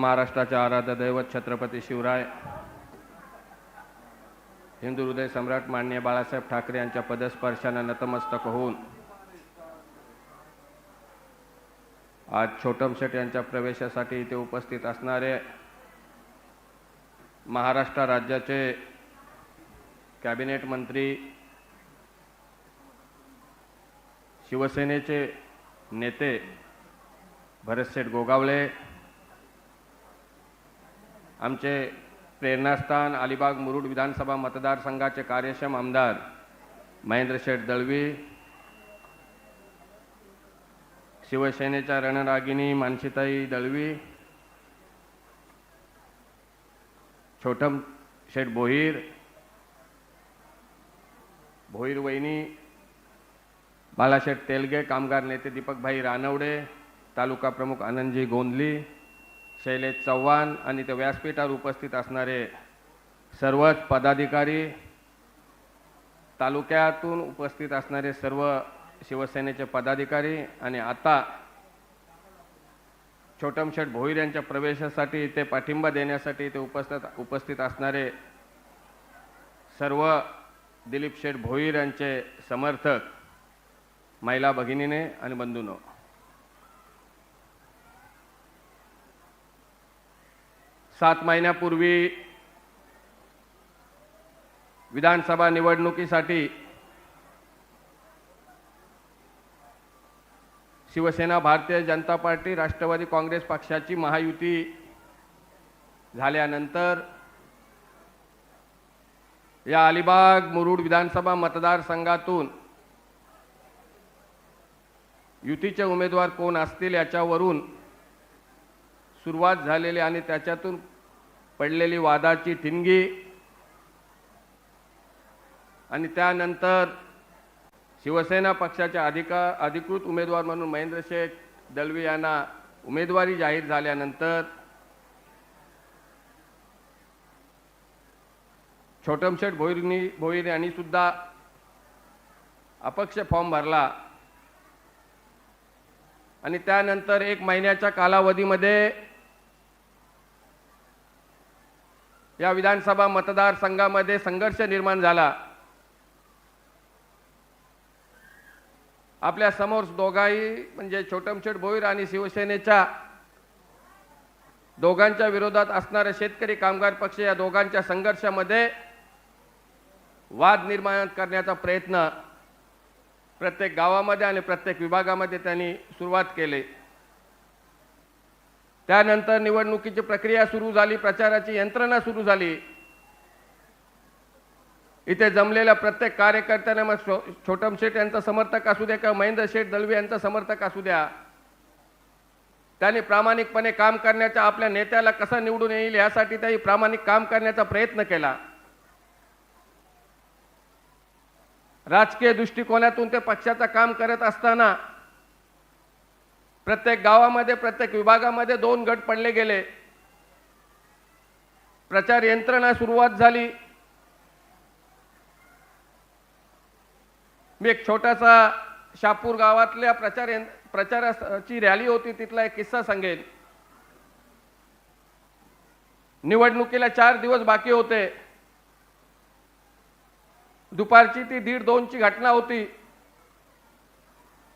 महाराष्ट्राचे आराध्य दैवत छत्रपती शिवराय हिंदू हृदय सम्राट मान्य बाळासाहेब ठाकरे यांच्या पदस्पर्शानं नतमस्तक होऊन आज छोटम शेठ यांच्या प्रवेशासाठी इथे उपस्थित असणारे महाराष्ट्र राज्याचे कॅबिनेट मंत्री शिवसेनेचे नेते भरतशेठ गोगावले आमचे प्रेरणास्थान अलिबाग मुरुड विधानसभा मतदारसंघाचे कार्यक्षम आमदार महेंद्र शेठ दळवी शिवसेनेच्या रणरागिनी मानसीताई दळवी छोटम शेठ भोईर भोईर वहिनी बालाशेठ तेलगे कामगार नेते दीपकभाई रानवडे तालुका प्रमुख आनंदजी गोंदली शैलेश चव्हाण आणि त्या व्यासपीठावर उपस्थित असणारे सर्वच पदाधिकारी तालुक्यातून उपस्थित असणारे सर्व शिवसेनेचे पदाधिकारी आणि आता छोटम शेठ भोईर यांच्या प्रवेशासाठी इथे पाठिंबा देण्यासाठी इथे उपस्थित उपस्थित असणारे सर्व दिलीप शेठ भोईर यांचे समर्थक महिला भगिनीने आणि बंधूनो. सात महिन्यापूर्वी विधानसभा निवडणुकीसाठी शिवसेना भारतीय जनता पार्टी राष्ट्रवादी काँग्रेस पक्षाची महायुती झाल्यानंतर या अलिबाग मुरुड विधानसभा मतदारसंघातून युतीचे उमेदवार कोण असतील याच्यावरून सुरुवात झालेली आणि त्याच्यातून पडलेली वादाची ठिणगी. आणि त्यानंतर शिवसेना पक्षाच्या अधिका अधिकृत उमेदवार म्हणून महेंद्र शेख दलवी यांना उमेदवारी जाहीर झाल्यानंतर छोटमशेठ भोईरनी भोईर यांनी सुद्धा अपक्ष फॉर्म भरला. आणि त्यानंतर एक महिन्याच्या कालावधीमध्ये या विधानसभा मतदारसंघामध्ये संघर्ष निर्माण झाला. आपल्यासमोर दोघाही म्हणजे छोटमछोट भोईर आणि शिवसेनेच्या दोघांच्या विरोधात असणारे शेतकरी कामगार पक्ष या दोघांच्या संघर्षामध्ये वाद निर्माण करण्याचा प्रयत्न प्रत्येक गावामध्ये आणि प्रत्येक विभागामध्ये त्यांनी सुरुवात केली. त्यानंतर निवडणुकीची प्रक्रिया सुरू झाली प्रचाराची यंत्रणा सुरू झाली. इथे जमलेल्या प्रत्येक कार्यकर्त्यांना मग छोटम शेठ यांचा समर्थक असू द्या किंवा महेंद्र शेठ दळवी यांचा समर्थक असू द्या त्यांनी प्रामाणिकपणे काम करण्याच्या आपल्या नेत्याला कसं निवडून येईल यासाठी त्यांनी प्रामाणिक काम करण्याचा प्रयत्न केला. राजकीय दृष्टिकोनातून ते पक्षाचं काम करत असताना प्रत्येक गावामध्ये प्रत्येक विभागामध्ये दोन गट पडले गेले. प्रचार यंत्रणा सुरुवात झाली. मी एक छोटासा शापूर गावातल्या प्रचार प्रचाराची रॅली होती तिथला एक किस्सा सांगेन. निवडणुकीला चार दिवस बाकी होते. दुपारची ती दीड दोनची घटना होती.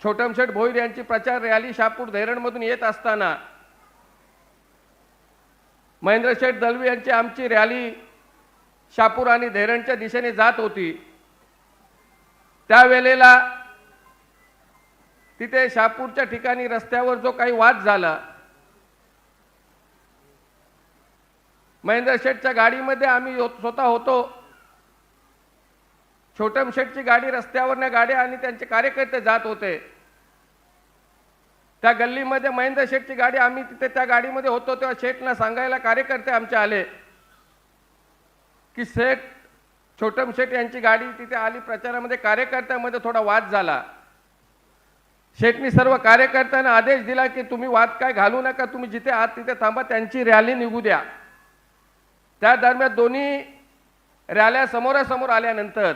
छोटमशेठ भोईर यांची प्रचार रॅली शापूर धैरणमधून येत असताना महेंद्रशेठ दलवी यांची आमची रॅली शापूर आणि धैरणच्या दिशेने जात होती. त्यावेळेला तिथे शापूरच्या ठिकाणी रस्त्यावर जो काही वाद झाला महेंद्र शेठच्या गाडीमध्ये आम्ही स्वतः होतो. छोटम शेठची गाडी रस्त्यावरनं गाड्या आणि त्यांचे कार्यकर्ते जात होते. त्या गल्लीमध्ये महेंद्र शेठची गाडी आम्ही तिथे त्या गाडीमध्ये होतो तेव्हा शेठना सांगायला कार्यकर्ते आमचे आले की शेठ छोटम शेठ यांची गाडी तिथे आली प्रचारामध्ये कार्यकर्त्यामध्ये थोडा वाद झाला. शेठनी सर्व कार्यकर्त्यांना आदेश दिला की तुम्ही वाद काय घालू नका तुम्ही जिथे आहात तिथे थांबा त्यांची रॅली निघू द्या. त्या दरम्यान दोन्ही रॅल्या समोरासमोर आल्यानंतर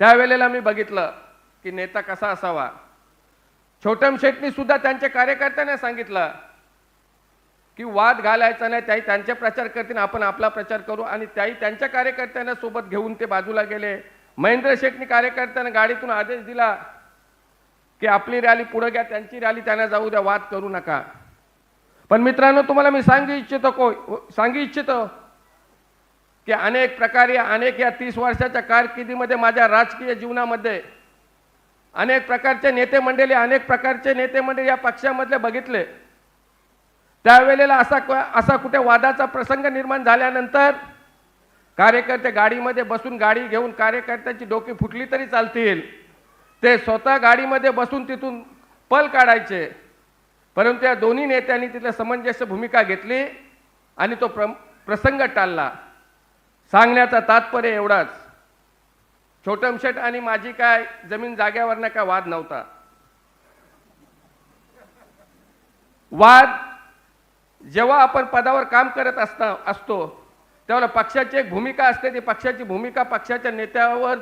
त्यावेळेला मी बघितलं की नेता कसा असावा. छोटम शेटनी सुद्धा त्यांच्या कार्यकर्त्यांना सांगितलं की वाद घालायचा नाही त्याही त्यांचे प्रचार करतील आपण आपला प्रचार करू आणि त्याही त्यांच्या कार्यकर्त्यांना सोबत घेऊन ते बाजूला गेले. महेंद्र शेटनी कार्यकर्त्यांना गाडीतून आदेश दिला की आपली रॅली पुढे घ्या त्यांची रॅली त्यांना जाऊ द्या वाद करू नका. पण मित्रांनो तुम्हाला मी सांगू इच्छितो को सांगू इच्छितो की अनेक प्रकारे अनेक या तीस वर्षाच्या कारकिर्दीमध्ये माझ्या राजकीय जीवनामध्ये अनेक प्रकारचे नेते मंडळी अनेक प्रकारचे नेते मंडळी या पक्षामधले बघितले. त्यावेळेला असा असा कुठे वादाचा प्रसंग निर्माण झाल्यानंतर कार्यकर्ते गाडीमध्ये बसून गाडी घेऊन कार्यकर्त्यांची डोकी फुटली तरी चालतील. ते स्वतः गाडीमध्ये बसून तिथून पल काढायचे. परंतु या दोन्ही नेत्यांनी तिथल्या समंजस्य भूमिका घेतली आणि तो प्र प्रसंग टाळला सांगण्याचा तात्पर्य एवढाच. छोटमशेट आणि माझी काय जमीन जाग्यावरनं काय वाद नव्हता. वाद जेव्हा आपण पदावर काम करत असता असतो तेव्हा पक्षाची एक भूमिका असते ती पक्षाची भूमिका पक्षाच्या नेत्यावर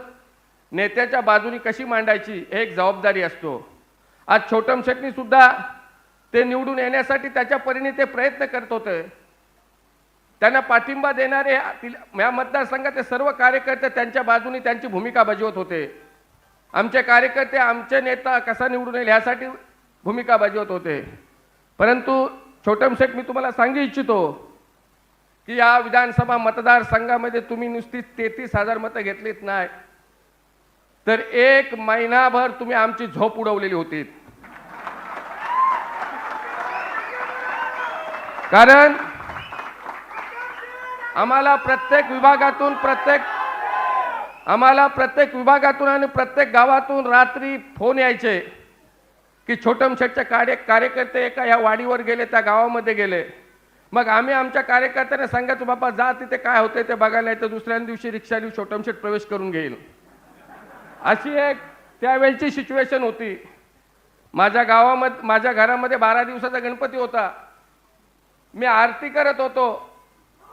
नेत्याच्या बाजूनी कशी मांडायची हे एक जबाबदारी असतो. आज छोटम शेटनी सुद्धा ते निवडून येण्यासाठी त्याच्या परीने ते प्रयत्न करत होते. त्यांना पाठिंबा देणारे या मतदारसंघातले सर्व कार्यकर्ते त्यांच्या बाजूने त्यांची भूमिका बजावत होते. आमचे कार्यकर्ते आमचे नेता कसा निवडून येईल ह्यासाठी भूमिका बजावत होते. परंतु छोटम शेठ मी तुम्हाला सांगू इच्छितो की या विधानसभा मतदारसंघामध्ये तुम्ही नुसती तेहतीस हजार मतं घेतलीत नाही. तर एक महिनाभर तुम्ही आमची झोप उडवलेली होती. कारण आम्हाला प्रत्येक विभागातून प्रत्येक आम्हाला प्रत्येक विभागातून आणि प्रत्येक गावातून रात्री फोन यायचे की छोटम कार्य कार्यकर्ते एका या वाडीवर गेले त्या गावामध्ये गेले. मग आम्ही आमच्या कार्यकर्त्यांना सांगायचो बाबा जा तिथे काय होते ते बघायला येतं दुसऱ्या दिवशी रिक्षा छोटम छोटमछट प्रवेश करून घेईल. अशी एक त्यावेळची सिच्युएशन होती. माझ्या गावामध्ये माझ्या घरामध्ये बारा दिवसाचा गणपती होता. मी आरती करत होतो.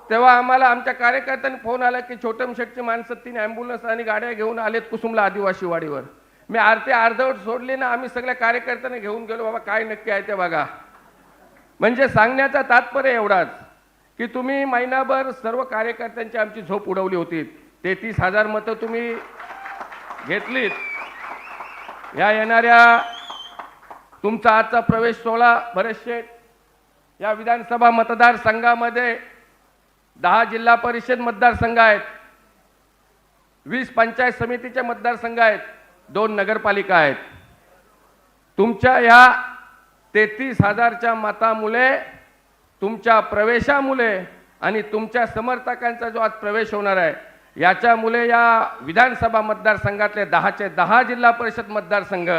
तेव्हा आम्हाला आमच्या कार्यकर्त्यांनी फोन आला की छोटम शेटची माणसं तीन ॲम्ब्युलन्स आणि गाड्या घेऊन आलेत कुसुमला आदिवासी वाडीवर. मी आरती अर्धवट सोडली ना आम्ही सगळ्या कार्यकर्त्यांना घेऊन गेलो बाबा काय नक्की आहे ते बघा. म्हणजे सांगण्याचा तात्पर्य एवढाच की तुम्ही महिनाभर सर्व कार्यकर्त्यांची आमची झोप उडवली होती. तेहतीस हजार मतं तुम्ही घेतलीत. या येणाऱ्या तुमचा आजचा प्रवेश सोहळा बरेचसे या विधानसभा मतदारसंघामध्ये दहा जिल्हा परिषद मतदारसंघ आहेत. वीस पंचायत समितीचे मतदारसंघ आहेत. दोन नगरपालिका आहेत. तुमच्या ह्या तेहतीस हजारच्या मतामुळे तुमच्या प्रवेशामुळे आणि तुमच्या समर्थकांचा जो आज प्रवेश होणार आहे याच्यामुळे या विधानसभा मतदारसंघातले दहाचे दहा जिल्हा परिषद मतदारसंघ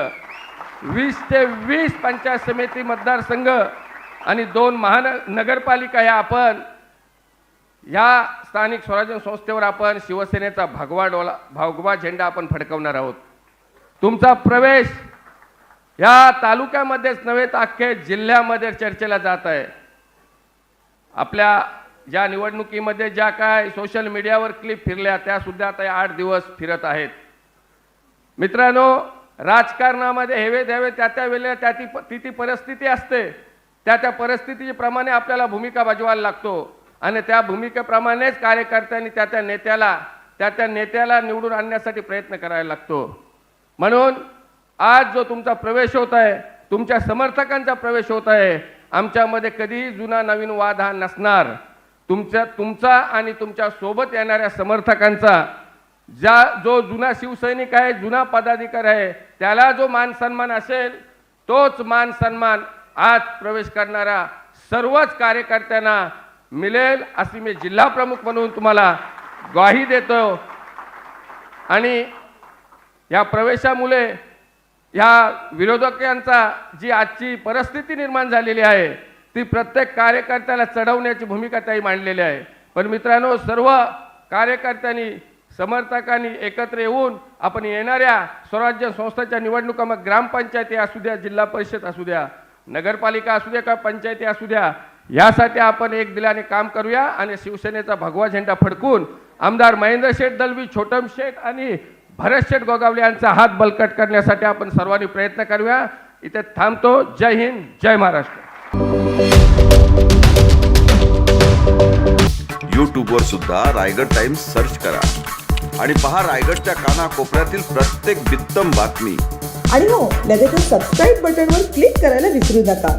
वीस ते वीस पंचायत समिती मतदारसंघ आणि दोन महान नगरपालिका या आपण या स्थानिक स्वराज्य संस्थेवर आपण शिवसेनेचा भगवा डोला भगवा झेंडा आपण फडकवणार आहोत. तुमचा प्रवेश या तालुक्यामध्येच नव्हे तर अख्खे जिल्ह्यामध्ये चर्चेला जात आहे. आपल्या ज्या निवडणुकीमध्ये ज्या काय सोशल मीडियावर क्लिप फिरल्या त्यासुद्धा आता आठ दिवस फिरत आहेत. मित्रांनो राजकारणामध्ये हेवे द्यावे त्या त्या वेळेला त्या ती ती ती परिस्थिती असते. त्या त्या परिस्थितीप्रमाणे आपल्याला भूमिका बजवायला लागतो. आणि त्या भूमिकेप्रमाणेच कार्यकर्त्यांनी त्या त्या नेत्याला त्या त्या नेत्याला निवडून आणण्यासाठी प्रयत्न करायला लागतो. म्हणून आज जो तुमचा प्रवेश होत आहे तुमच्या समर्थकांचा प्रवेश होत आहे आमच्यामध्ये कधीही जुना नवीन वाद हा नसणार. तुमच्या तुमचा आणि तुमच्यासोबत येणाऱ्या समर्थकांचा ज्या जो जुना शिवसैनिक आहे जुना पदाधिकारी आहे त्याला जो मान सन्मान असेल तोच मान सन्मान आज प्रवेश करणाऱ्या सर्वच कार्यकर्त्यांना मिळेल अशी मी जिल्हा प्रमुख म्हणून तुम्हाला ग्वाही देतो. आणि या प्रवेशामुळे या विरोधकांचा जी आजची परिस्थिती निर्माण झालेली आहे ती प्रत्येक कार्यकर्त्याला चढवण्याची भूमिका त्याही मांडलेली आहे. पण मित्रांनो सर्व कार्यकर्त्यांनी समर्थकांनी एकत्र येऊन आपण येणाऱ्या स्वराज्य संस्थेच्या निवडणुका मग ग्रामपंचायती असू द्या जिल्हा परिषद असू द्या नगरपालिका असू द्या का पंचायती असू द्या यासाठी आपण एक दिलाने काम करूया आणि शिवसेनेचा भगवा झेंडा फडकून आमदार महेंद्र शेठ दलवी छोटम शेठ आणि भरत शेठ गोगावले यांचा हात बलकट करण्यासाठी आपण सर्वांनी प्रयत्न करूया. इथे थांबतो. जय हिंद जय महाराष्ट्र. यूट्यूबवर सुद्धा रायगड टाइम्स सर्च करा. आणि पहा रायगडच्या कानाकोपऱ्यातील प्रत्येक बित्तम बातमी. आणि हो लगेचच सबस्क्राईब बटनवर क्लिक करायला विसरू नका.